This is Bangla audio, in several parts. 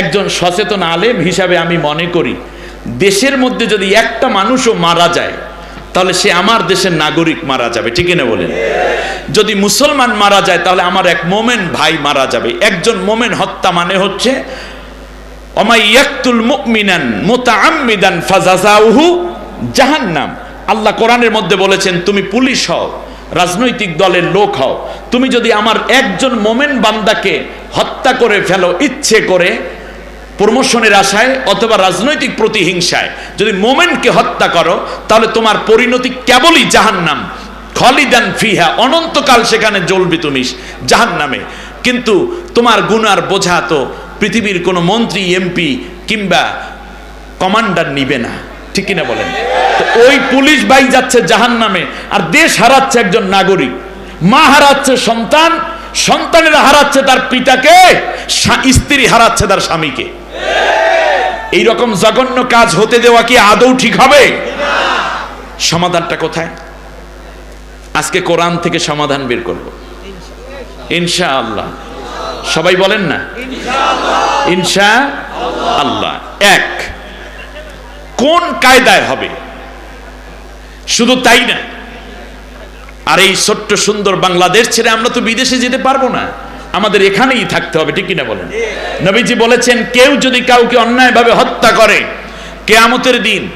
একজন সচেতন আলেম হিসাবে আমি মনে করি, দেশের মধ্যে যদি একটা মানুষও মারা যায়, তাহলে সে আমার দেশের নাগরিক মারা যাবে, ঠিক না বলেন? যদি মুসলমান মারা যায়, তাহলে আমার এক মোমেন ভাই মারা যাবে। একজন মোমেন হত্যা মানে হচ্ছে আল্লাহ কোরআনের মধ্যে বলেছেন, তুমি পুলিশ হও, রাজনৈতিক দলের লোক হও। তুমি যদি আমার একজন মোমেন বান্দাকে হত্যা করে ফেলো, ইচ্ছে করে প্রমোশনের আশায় অথবা রাজনৈতিক প্রতিহিংসায় যদি মোমেনকে হত্যা করো, তাহলে তোমার পরিণতি কেবলই জাহান্নাম। খলিদান ফিহা, অনন্তকাল সেখানে জ্বলবি তুমি জাহান্নামে। কিন্তু তোমার গুনার বোঝা তো পৃথিবীর কোনো মন্ত্রী, এমপি কিংবা কমান্ডার নিবে না। ঠিক কিনা বলেন? তো ওই পুলিশ বাই যাচ্ছে জাহান নামে আর দেশ হারাচ্ছে একজন নাগরিক। মা হারাচ্ছে সন্তান, সন্তানেরা হারাচ্ছে তার পিতাকে স্ত্রী হারাচ্ছে তার স্বামীকে। এই রকম জঘন্য কাজ হতে দেওয়া কি আদৌ ঠিক হবে? সমাধানটা কোথায়? আজকে কোরআন থেকে সমাধান বের করব। ইনশা আল্লাহ সবাই বলেন না? ইনশা আল্লাহ এক কোন কায়দায় হবে? শুধু তাই না? আর এই ছোট্ট সুন্দর বাংলাদেশ ছেড়ে আমরা তো বিদেশে যেতে পারব না। আমাদের এখানেই থাকতে হবে, ঠিক কিনা বলেন? নবীজি বলেছেন, কেউ যদি কাউকে অন্যায়ভাবে হত্যা করে, কেয়ামতের দিন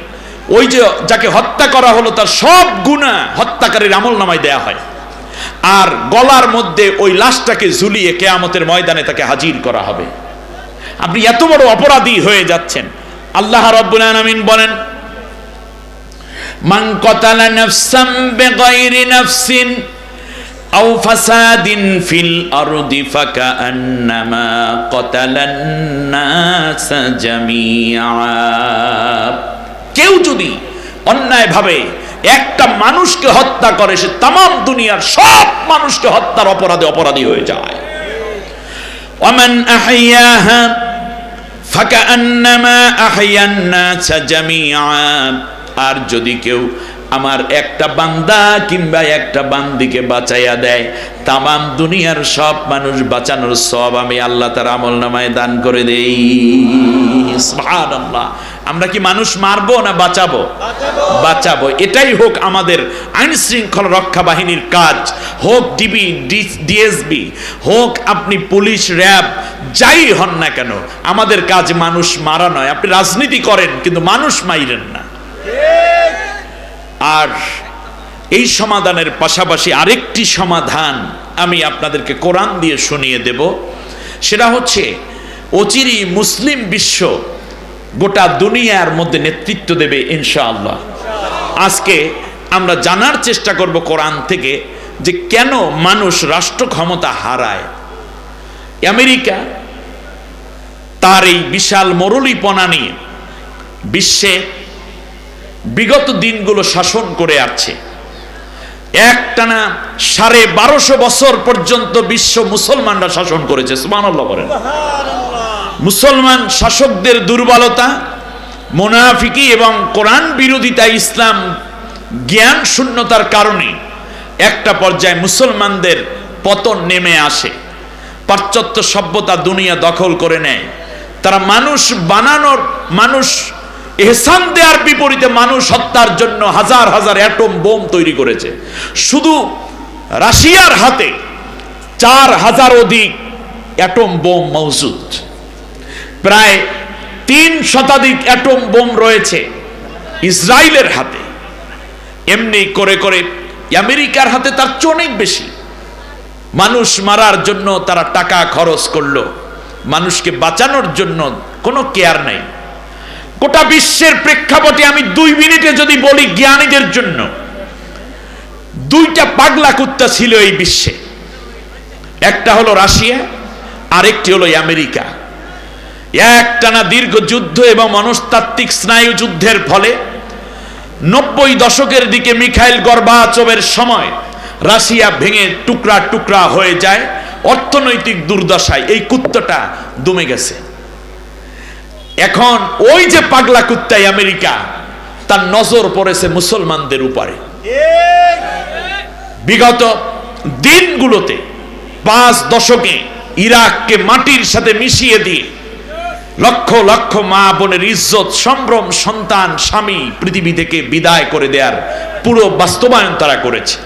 ওই যে যাকে হত্যা করা হলো, তার সব গুণা হত্যাকারীর আমল নামায় দেয়া হয়। আর গলার মধ্যে ওই লাশটাকে ঝুলিয়ে কেয়ামতের ময়দানে তাকে হাজির করা হবে। আপনি এত বড় অপরাধী হয়ে যাচ্ছেন। আল্লাহ রব্বুল আলামিন বলেন, মান কতালা নাফসাম বিগাইরি নাফসিন আও ফাসাদিন ফিল আরদি ফাকান্নামা কতালান নাস জামিআ। কেউ যদি অন্যায়ভাবে একটা মানুষকে হত্যা করে, সে তাম দুনিয়ার সব মানুষকে হত্যার অপরাধে অপরাধী হয়ে যায়। ওমান আহাইয়াহা ফাকান্নামা আহাইয়ান আর যদি কেউ আমার একটা বান্দা কিংবা একটা বান্দিকে বাঁচাইয়া দেয়। তামাম দুনিয়ার সব মানুষ বাঁচানোর সব আমি আল্লাহ তার আমল নামায় দান করে দেই। সুবহানাল্লাহ। আমরা কি মানুষ মারবো না বাঁচাবো? বাঁচাবো। এটাই হোক আমাদের আইন শৃঙ্খলা রক্ষা বাহিনীর কাজ। হোক ডিবি ডিএসবি হোক আপনি পুলিশ র্যাব যাই হন না কেন আমাদের কাজ মানুষ মারা নয়। আপনি রাজনীতি করেন কিন্তু মানুষ মাইরেন। আর এই সমাধানের পাশাপাশি আরেকটি সমাধান আমি আপনাদেরকে কোরআন দিয়ে শুনিয়ে দেব। সেটা হচ্ছে অচিরি মুসলিম বিশ্ব গোটা দুনিয়ার মধ্যে নেতৃত্ব দেবে ইনশাআল্লাহ। আজকে আমরা জানার চেষ্টা করব কোরআন থেকে যে কেন মানুষ রাষ্ট্র ক্ষমতা হারায়। আমেরিকা তার এই বিশাল মরুলিপনা নিয়ে বিশ্বে বিগত দিনগুলো শাসন করে আসছে। একটানা সাড়ে বারোশো বছর পর্যন্ত বিশ্ব মুসলমানরা শাসন করেছে বলেন। মুসলমান শাসকদের দুর্বলতা মোনাফিকি এবং কোরআন বিরোধিতা ইসলাম জ্ঞান শূন্যতার কারণে একটা পর্যায়ে মুসলমানদের পতন নেমে আসে। পাশ্চাত্য সভ্যতা দুনিয়া দখল করে নেয়। তারা মানুষ বানানোর মানুষ এহসান দেওয়ার বিপরীতে মানুষ হত্যার জন্য হাজার হাজার অ্যাটম বোম তৈরি করেছে। শুধু রাশিয়ার হাতে চার হাজার অধিক অ্যাটম বোম মজুদ প্রায় তিন শতাধিক অ্যাটম বোম রয়েছে ইসরায়েলের হাতে। এমনি করে করে আমেরিকার হাতে তার চেয়ে অনেক বেশি। মানুষ মারার জন্য তারা টাকা খরচ করল। মানুষকে বাঁচানোর জন্য কোনো কেয়ার নাই। গোটা বিশ্বের প্রেক্ষাপটে আমি দুই মিনিটে যদি বলি জ্ঞানীদের জন্য, দুইটা পাগলা কুত্তা ছিল এই বিশ্বে। একটা হলো রাশিয়া, আরেকটি হলো আমেরিকা। একটানা দীর্ঘ যুদ্ধ এবং মনস্তাত্ত্বিক স্নায়ু যুদ্ধের ফলে নব্বই দশকের দিকে মিখাইল গর্বাচবের সময় রাশিয়া ভেঙে টুকরা টুকরা হয়ে যায় অর্থনৈতিক দুর্দশায়। এই কুত্তটা দমে গেছে। এখন ওই যে পাগলা কুত্তাই আমেরিকা, তার নজর পড়েছে মুসলমানদের উপরে। বিগত দিনগুলোতে পাঁচ দশকে ইরাককে মাটির সাথে মিশিয়ে দিয়ে লক্ষ লক্ষ মা বোনের ইজ্জত, সম্ভ্রম, সন্তান, স্বামী পৃথিবী থেকে বিদায় করে দেওয়ার পুরো বাস্তবায়ন তারা করেছে।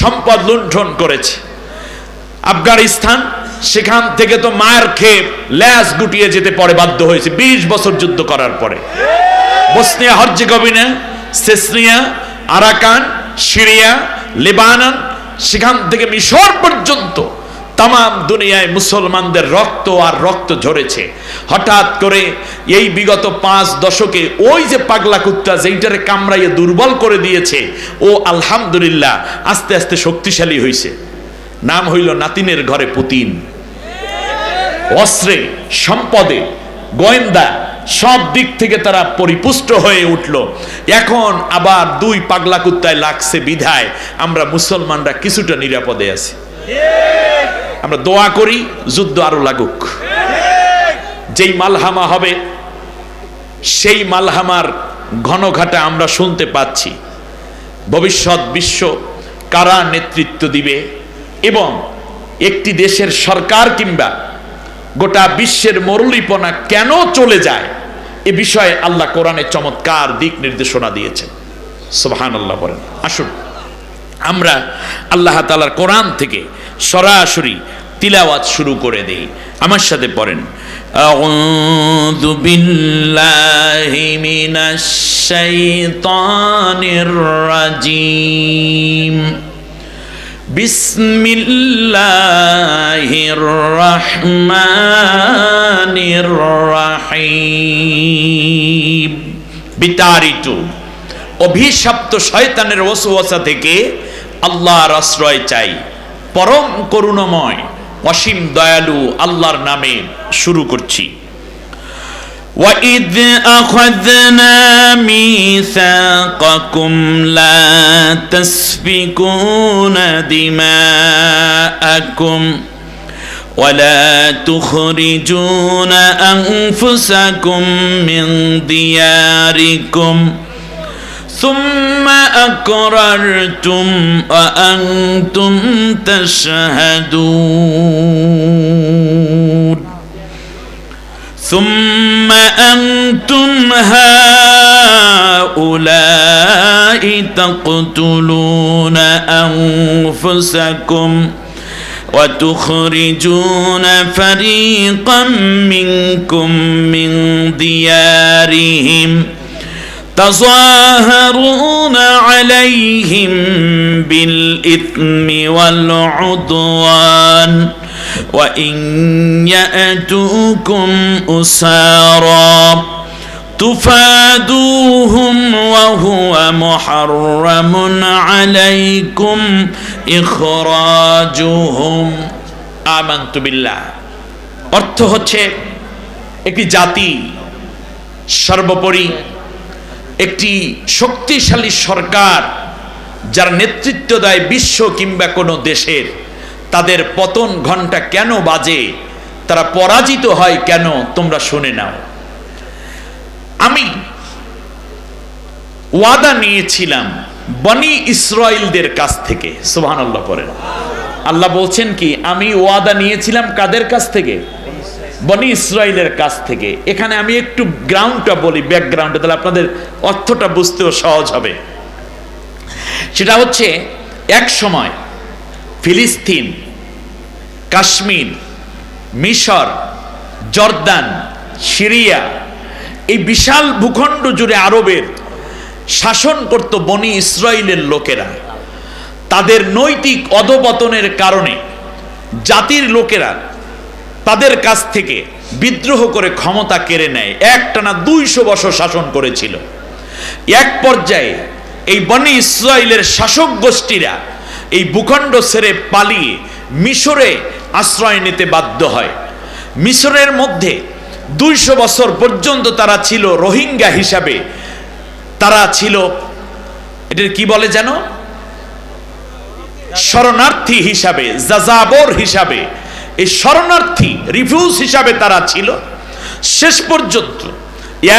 সম্পদ লুণ্ঠন করেছে। আফগানিস্তান সেখান থেকে তো মায়ের খেয়ে ল্যাস গুটিয়ে যেতে পরে বাধ্য হয়েছে। বিশ বছর যুদ্ধ করার পরে। Bosnia, Herzegovina, Chechnya, Arakan, Syria, Lebanon, সেখান থেকে মিশর পর্যন্ত তাম দুনিয়ায় মুসলমানদের রক্ত আর রক্ত ঝরেছে। হঠাৎ করে এই বিগত পাঁচ দশকে ওই যে পাগলা কুত্তা যেইটারে কামড়াইয়ে দুর্বল করে দিয়েছে, ও আলহামদুলিল্লাহ আস্তে আস্তে শক্তিশালী হয়েছে নাম হইল নাতিনের ঘরে পুতিন। অস্ত্রে, সম্পদে, গোয়েন্দা, সব দিক থেকে তারা পরিপুষ্ট হয়ে উঠল। এখন আবার দুই পাগলা কুত্তায় লাগছে বিধায়। আমরা মুসলমানরা কিছুটা নিরাপদে আছি। আমরা দোয়া করি, যুদ্ধ আরও লাগুক। যেই মালহামা হবে, সেই মালহামার ঘনঘাটা আমরা শুনতে পাচ্ছি। ভবিষ্যৎ বিশ্ব কারা নেতৃত্ব দিবে? এবং একটি দেশের সরকার কিংবা গোটা বিশ্বের মরুলিপনা কেন চলে যায় এ বিষয়ে আল্লাহ কোরআনে চমৎকার দিক নির্দেশনা দিয়েছেন সুবহান আল্লাহ বলেন আসুন আমরা আল্লাহ তালার কোরআন থেকে সরাসরি তিলাওয়াত শুরু করে দেই আমার সাথে পড়েন أعوذ بالله من الشيطان الرجيم বিসমিল্লাহির রহমানির রহিম বিতাড়িত অভিশপ্ত শয়তানের ওসওয়াসা থেকে আল্লাহর আশ্রয় চাই। পরম করুণাময় অসীম দয়ালু আল্লাহর নামে শুরু করছি। وإذ أخذنا ميثاقكم لا تسفكون دماءكم ولا تخرجون أنفسكم من دياركم ثم أقررتم وأنتم تشهدون ثم أنتم هؤلاء تقتلون أنفسكم وتخرجون فريقا منكم من ديارهم تظاهرون عليهم بالإثم والعدوان وإن يأتوكم أسارا تفادوهم وهو محرم عليكم إخراجهم আমান্ত বিল্লাহ অর্থ হচ্ছে একটি জাতি সর্বোপরি একটি শক্তিশালী সরকার যার নেতৃত্ব দেয় বিশ্ব কিংবা কোনো দেশের তাদের পতন ঘণ্টা কেন বাজে? তারা পরাজিত হয় কেন? তোমরা শুনে নাও। আমি ওয়াদা নিয়েছিলাম বনি ইসরায়েলদের কাছ থেকে। সুবহান আল্লাহ পড়েন। আল্লাহ বলছেন কি, আমি ওয়াদা নিয়েছিলাম কাদের কাছ থেকে? বনি ইসরায়েলের কাছ থেকে। এখানে আমি একটু গ্রাউন্ডটা বলি ব্যাকগ্রাউন্ডে তাহলে আপনাদের অর্থটা বুঝতেও সহজ হবে। সেটা হচ্ছে, এক সময় ফিলিস্তিন কাশ্মীর, মিশর, জর্দান, সিরিয়া, এই বিশাল ভূখণ্ড জুড়ে আরবের শাসন করত বনি ইসরায়েলের লোকেরা। তাদের নৈতিক অধপতনের কারণে জাতির লোকেরা তাদের কাছ থেকে বিদ্রোহ করে ক্ষমতা কেড়ে নেয়। একটানা দুইশো বছর শাসন করেছিল। এক পর্যায়ে এই বনি ইসরায়েলের শাসক গোষ্ঠীরা এই ভূখণ্ড ছেড়ে পালিয়ে মিশরে আশ্রয় নিতে বাধ্য হয়। মিশরের মধ্যে দুইশো বছর পর্যন্ত তারা ছিল রোহিঙ্গা হিসাবে। তারা ছিল এটার কি বলে যেন? শরণার্থী হিসাবে, যাযাবর হিসাবে। এই শরণার্থী, রিফিউজ হিসাবে তারা ছিল। শেষ পর্যন্ত,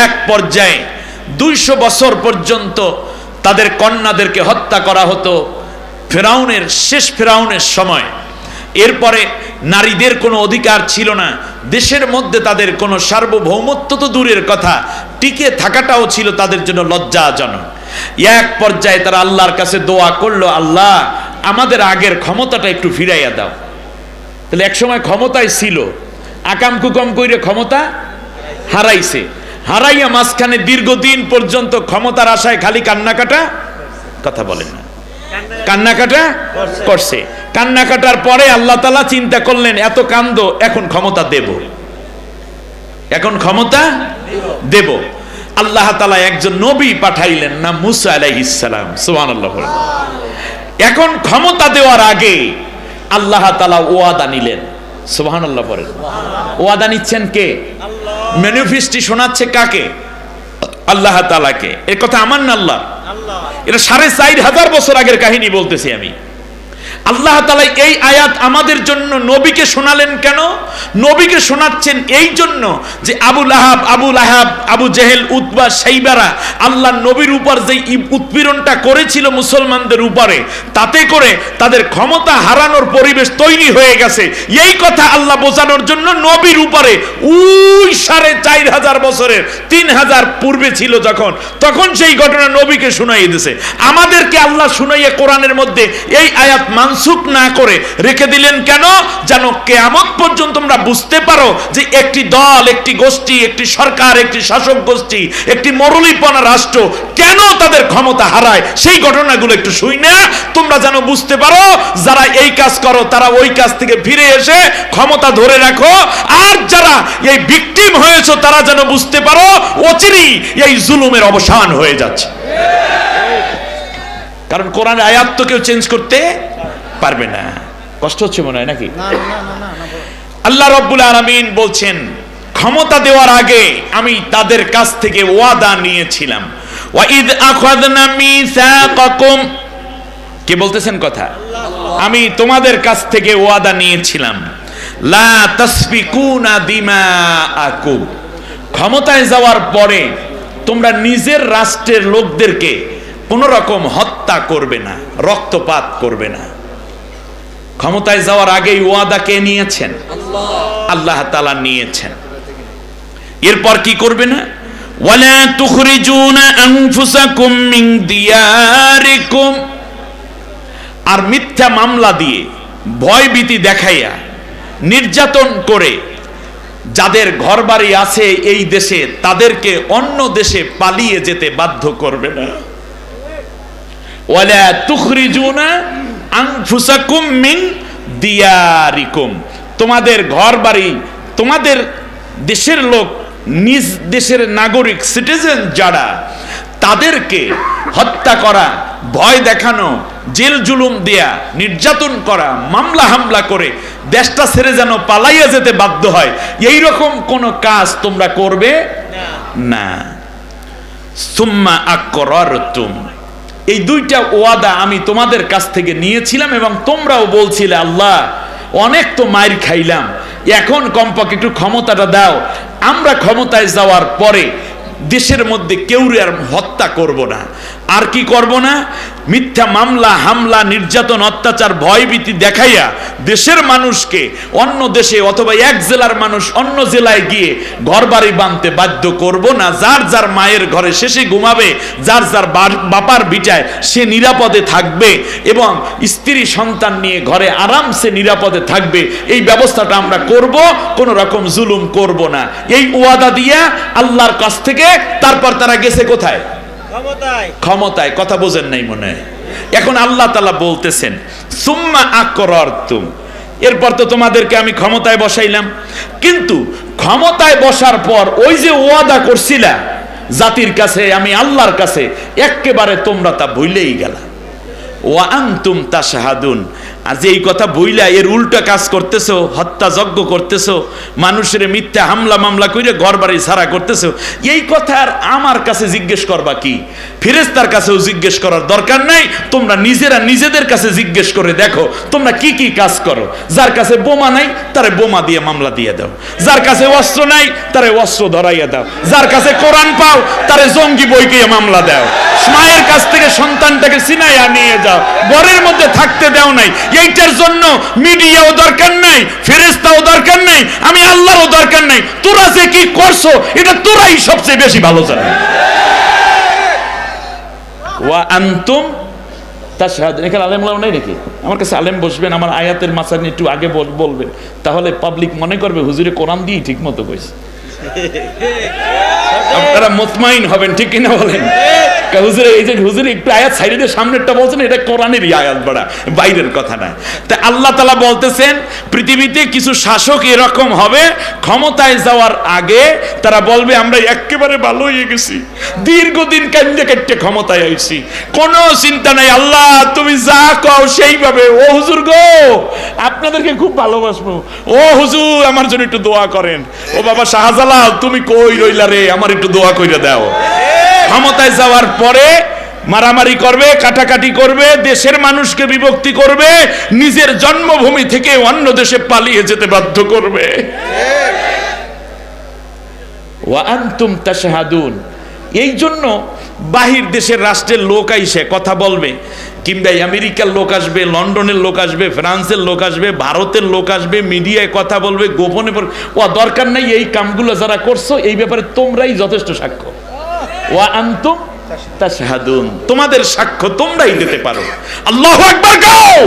এক পর্যায়ে দুইশো বছর পর্যন্ত তাদের কন্যাদেরকে হত্যা করা হতো। ফেরাউনের, শেষ ফেরাউনের সময়। এরপরে নারীদের কোনো অধিকার ছিল না। দেশের মধ্যে তাদের কোনো সার্বভৌমত্ব তো দূরের কথা, টিকে থাকাটাও ছিল তাদের জন্য লজ্জাজনক। এক পর্যায়ে তারা আল্লাহর কাছে দোয়া করল, আল্লাহ, আমাদের আগের ক্ষমতাটা একটু ফিরাইয়া দাও। তাহলে একসময় ক্ষমতায় ছিল। আকাম কুকম কইরে ক্ষমতা হারাইছে। হারাইয়া মাঝখানে দীর্ঘদিন পর্যন্ত ক্ষমতার আশায় খালি কান্নাকাটা, কথা বলেন না, কান্নাকাটা করছে। কান্নাকাটার পরে আল্লাহ তালা চিন্তা করলেন, এত কান্দ, এখন ক্ষমতা দেব। এখন ক্ষমতা দেব। আল্লাহ তালা একজন নবী পাঠাইলেন না মুসা আলাইহিসালাম সুহান এখন ক্ষমতা দেওয়ার আগে আল্লাহ তালা ওয়াদা নিলেন। সুহান আল্লাহ ওয়াদা নিচ্ছেন কে? ম্যানিফেস্টি শোনাচ্ছে কাকে? আল্লাহ তালাকে। এর কথা আমার না আল্লাহ। এটা সাড়ে চার হাজার বছর আগের কাহিনী বলতেছি আমি। আল্লাহ তালা এই আয়াত আমাদের জন্য নবীকে শোনালেন কেন? নবীকে শোনাচ্ছেন এই জন্য যে আবুল আহাব আবুল আহাব আবু জেহেল, উতবা, সাইবারা আল্লাহ নবীর উপর যে উৎপীড়নটা করেছিল মুসলমানদের উপরে, তাতে করে তাদের ক্ষমতা হারানোর পরিবেশ তৈরি হয়ে গেছে। এই কথা আল্লাহ বোঝানোর জন্য নবীর উপরে উই সাড়ে চার হাজার বছরের তিন হাজার পূর্বে ছিল যখন, তখন সেই ঘটনা নবীকে শুনাই দিছে। আমাদেরকে আল্লাহ শুনাইয়া কোরআনের মধ্যে এই আয়াত মানসুক না করে রেখে দিলেন কেন? যেন কেয়ামত পর্যন্ত তোমরা বুঝতে পারো যে একটি দল, একটি গোষ্ঠী, একটি সরকার, একটি শাসক গোষ্ঠী, একটি মরলিপনা রাষ্ট্র কেন তাদের ক্ষমতা হারায়? সেই ঘটনাগুলো একটু শুই না। তোমরা যেন বুঝতে পারো, যারা এই কাজ করো, তারা ওই কাজ থেকে ফিরে এসে ক্ষমতা ধরে রাখো। আর যারা এই ভিকটিম হয়েছে, তারা যেন বুঝতে পারো, অচিরেই এই জুলুমের অবসান হয়ে যাচ্ছে। কারণ কোরআন আয়াত তো কেউ চেঞ্জ করতে পারবে না। কষ্ট হচ্ছে মনে হয় নাকি? আল্লাহ রব্বুল আলামিন বলছেন ক্ষমতা দেওয়ার আগে আমি তাদের কাছ থেকে ওয়াদা নিয়েছিলাম। ওয়াইদ আখাযনা মিসাকাকুম। কে বলতেছেন কথা? আমি তোমাদের কাছ থেকে ওয়াদা নিয়েছিলাম। লা তাসফিকুনা দিমাআকুম। ক্ষমতায় যাওয়ার পরে তোমরা নিজের রাষ্ট্রের লোকদেরকে কোন রকম হত্যা করবে না রক্তপাত করবে না। ক্ষমতায় যাওয়ার আগেই ওয়াদা কে নিয়েছেন আল্লাহ তালা নিয়েছেন এরপর কি করবে না ولا تخرجون أنفسكم من دياركم আর মিথ্যা মামলা দিয়ে ভয়ভীতি দেখাইয়া নির্যাতন করে যাদের ঘরবাড়ি আছে এই দেশে তাদেরকে অন্য দেশে পালিয়ে যেতে বাধ্য করবে না ওয়ালা তুখরিজুনা মিন দিয়ারিকুম। তোমাদের ঘরবাড়ি তোমাদের দেশের লোক নিজ দেশের নাগরিক সিটিজেন যারা তাদেরকে হত্যা করা ভয় দেখানো জেল জুলুম দেয়া নির্যাতন করা মামলা হামলা করে দেশটা ছেড়ে যেন পালাইয়া যেতে বাধ্য হয় এই রকম কোনো কাজ তোমরা করবে না। সুম্মা আকরারতুম এই দুইটা ওয়াদা আমি তোমাদের কাছ থেকে নিয়েছিলাম এবং তোমরাও বলছিলে, আল্লাহ, অনেক তো মায়ের খাইলাম। এখন কমপক্ষে একটু ক্ষমতাটা দাও। আমরা ক্ষমতায় যাওয়ার পরে দেশের মধ্যে কেউ আর হত্যা করব না। আর কি করব না? মিথ্যা মামলা, হামলা, নির্যাতন, অত্যাচার, ভয়ভীতি দেখাইয়া দেশের মানুষকে অন্য দেশে অথবা এক জেলার মানুষ অন্য জেলায় গিয়ে ঘর বাড়ি বাঁধতে বাধ্য করব না। যার যার মায়ের ঘরে শেষে ঘুমাবে, যার যার বাপার বিটায় সে নিরাপদে থাকবে এবং স্ত্রী সন্তান নিয়ে ঘরে আরামসে নিরাপদে থাকবে। এই ব্যবস্থাটা আমরা করব, কোনো রকম জুলুম করব না। এই ওয়াদা দিয়া আল্লাহর কাছ থেকে তারপর তারা গেছে কোথায়? ক্ষমতায়। কথা বোঝেন নাই মনে এখন আল্লাহ তালা বলতেছেন, সুম্মা আকরতুম এরপর তো তোমাদেরকে আমি ক্ষমতায় বসাইলাম। কিন্তু ক্ষমতায় বসার পর ওই যে ওয়াদা করছিলা জাতির কাছে, আমি আল্লাহর কাছে, এক্কেবারে তোমরা তা ভুলেই গেলা। ওয়া আনতুম তাশাহাদুন। আর যে এই কথা বইলা এর উল্টা কাজ করতেছো, হত্যা যজ্ঞ করতেছো, মানুষের মিথ্যা হামলা মামলা করে ঘর বাড়ি ছাড়া করতেছো, এই কথা আর আমার কাছে জিজ্ঞেস করবা কি? ফেরেস্তার কাছেও জিজ্ঞেস করার দরকার নাই, তোমরা নিজেরা নিজেদের কাছে জিজ্ঞেস করে দেখো, তোমরা কি কি কাজ করো। যার কাছে বোমা নাই, তারে বোমা দিয়ে মামলা দিয়ে দাও। যার কাছে অস্ত্র নাই, তারে অস্ত্র ধরাইয়া দাও। যার কাছে কোরআন পাও, তারে জঙ্গি বইকে মামলা দাও। মায়ের কাছ থেকে সন্তানটাকে সিনাইয়া নিয়ে যাও। ঘরের মধ্যে থাকতে দাও নাই। এইটার জন্য মিডিয়াও দরকার নাই ফেরেস্তাও দরকার নাই, আমি আল্লাহরও দরকার নাই। তোরা যে কি করছ, এটা তোরাই সবচেয়ে বেশি ভালো জানে। ওয়া আনতুম তাশহাদুন। এখানে আলেম লাও নাই নাকি? আমার কাছে আলেম বসবেন, আমার আয়াতের মাসার নিয়ে একটু আগে বলবেন। তাহলে পাবলিক মনে করবে, হুজুরে কোরআন দিয়ে ঠিক মতো কইছে। আপনারা মুতমাইন হবেন, ঠিক কিনা বলেন? হুজুরে, এই যে হুজুরে একটু আয়াত সাইডে বলছেন, এটা আয়াত বড়া, বাইরের কথা না। তা আল্লাহ তালা বলতেছেন, পৃথিবীতে কিছু শাসক এরকম হবে, ক্ষমতায় যাওয়ার আগে তারা বলবে, আমরা একেবারে ভালো হয়ে গেছি। দীর্ঘদিন কান্দে কাটতে ক্ষমতায় আইছি। কোনো চিন্তা নাই, আল্লাহ তুমি যা কও সেইভাবে। ও হুজুর গো, আপনাদেরকে খুব ভালোবাসবো। ও হুজুর, আমার জন্য একটু দোয়া করেন। ও বাবা শাহজালাল, তুমি কই রইলা রে? আমার একটু দোয়া কইরা দাও। ক্ষমতায় যাওয়ার পরে মারামারি করবে, কাটাকাটি করবে, দেশের মানুষকে বিভক্তি করবে, নিজের জন্মভূমি থেকে অন্য দেশে পালিয়ে যেতে বাধ্য করবে। এই জন্য বাহির দেশের রাষ্ট্রের লোক আইসে, কথা বলবে। কিংবা আমেরিকার লোক আসবে, লন্ডনের লোক আসবে, ফ্রান্সের লোক আসবে, ভারতের লোক আসবে, মিডিয়ায় কথা বলবে, গোপনে ও দরকার নাই এই কামগুলো যারা করছ, এই ব্যাপারে তোমরাই যথেষ্ট সাক্ষ্য। তোমাদের সাক্ষ্য তোমরাই দিতে পারো। আল্লাহ একবার গাও